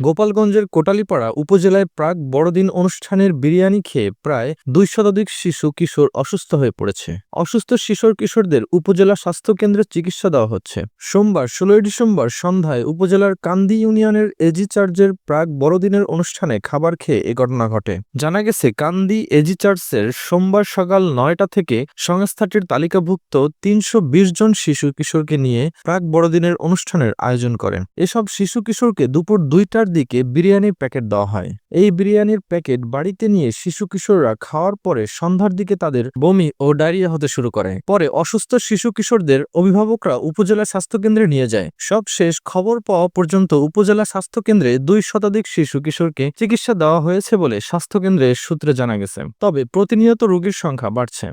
গোপালগঞ্জের কোটালীপাড়া উপজেলায় প্রাক বড়দিন অনুষ্ঠানের বিরিয়ানি খেয়ে প্রায় দুই শতাধিক শিশু কিশোর অসুস্থ হয়ে পড়েছে। অসুস্থ শিশোর কিশোরদের উপজেলা স্বাস্থ্য কেন্দ্রে চিকিৎসা দেওয়া হচ্ছে। সোমবার, ষোলোই ডিসেম্বর সন্ধ্যায় উপজেলার কান্দি ইউনিয়নের এজি চার্চের প্রাক বড়দিনের অনুষ্ঠানে খাবার খেয়ে এ ঘটনা ঘটে। জানা গেছে, কান্দি এজি চার্চের সোমবার সকাল নয়টা থেকে সংস্থাটির তালিকাভুক্ত তিনশো বিশ জন শিশু কিশোরকে নিয়ে প্রাক বড়দিনের অনুষ্ঠানের আয়োজন করেন। এসব শিশু কিশোরকে দুপুর দুইটার দিকে বিরিয়ানির প্যাকেট দেওয়া হয়। এই বিরিয়ানির প্যাকেট বাড়িতে নিয়ে শিশু কিশোররা খাওয়ার পরে সন্ধ্যার দিকে তাদের বমি ও ডায়রিয়া হতে শুরু করে। পরে অসুস্থ শিশু কিশোরদের অভিভাবকরা উপজেলা স্বাস্থ্যকেন্দ্রে নিয়ে যায়। সব শেষ খবর পাওয়া পর্যন্ত উপজেলা স্বাস্থ্যকেন্দ্রে দুই শতাধিক শিশু কিশোরকে চিকিৎসা দেওয়া হয়েছে বলে স্বাস্থ্যকেন্দ্রের সূত্রে জানা গেছে। তবে প্রতিনিয়ত রোগীর সংখ্যা বাড়ছে।